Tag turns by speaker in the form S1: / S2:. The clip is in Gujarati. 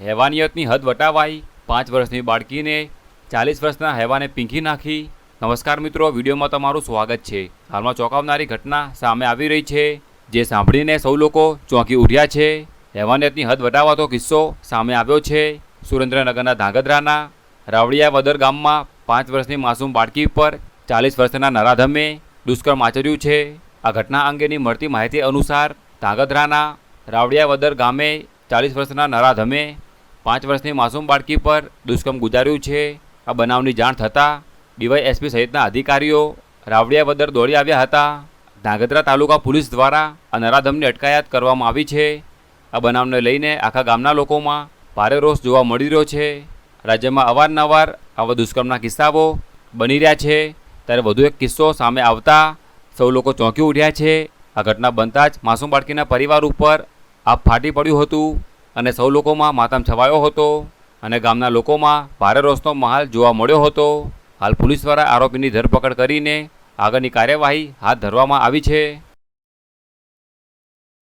S1: હેવાનિયતની હદ વટાવાઈ, પાંચ વર્ષની બાળકીને, ચાલીસ વર્ષના હેવાને પીંખી નાખી. નમસ્કાર મિત્રો, વિડીયોમાં તમારું સ્વાગત છે. હાલમાં ચોંકાવનારી ઘટના સામે આવી રહી છે, જે સાંભળીને સૌ લોકો ચોંકી ઉઠ્યા છે. હેવાનિયતની હદ વટાવાતો કિસ્સો સામે આવ્યો છે. સુરેન્દ્રનગરના ધાંગધ્રાના રાવડિયા વદર ગામમાં પાંચ વર્ષની માસૂમ બાળકી પર ચાલીસ વર્ષના નરાધમે દુષ્કર્મ આચર્યું છે. આ ઘટના અંગેની મળતી માહિતી અનુસાર ધાંગધ્રાના રાવડિયા વદર ગામે ચાલીસ વર્ષના નરાધમે પાંચ વર્ષની માસૂમ બાળકી પર દુષ્કર્મ ગુજાર્યું છે. આ બનાવની જાણ થતાં ડીવાય એસપી સહિતના અધિકારીઓ રાવડિયા વદર દોડી આવ્યા હતા. ધાંગધ્રા તાલુકા પોલીસ દ્વારા આ નરાધમની અટકાયત કરવામાં આવી છે. આ બનાવને લઈને આખા ગામના લોકોમાં ભારે રોષ જોવા મળી રહ્યો છે. રાજ્યમાં અવારનવાર આવા દુષ્કર્મના કિસ્સાઓ બની રહ્યા છે. ત્યારે વધુ એક કિસ્સો સામે આવતા સૌ લોકો ચોંકી ઉઠ્યા છે. આ ઘટના બનતા જ માસૂમ બાળકીના પરિવાર ઉપર આપ ફાટી પડ્યું હતું. અને સૌ લોકોમાં માતમ છવાયો હતો અને ગામના લોકોમાં ભારે રોષનો માહોલ જોવા મળ્યો હતો. હાલ પોલીસ દ્વારા આરોપીની ધરપકડ કરીને આગળની કાર્યવાહી હાથ ધરવામાં આવી છે.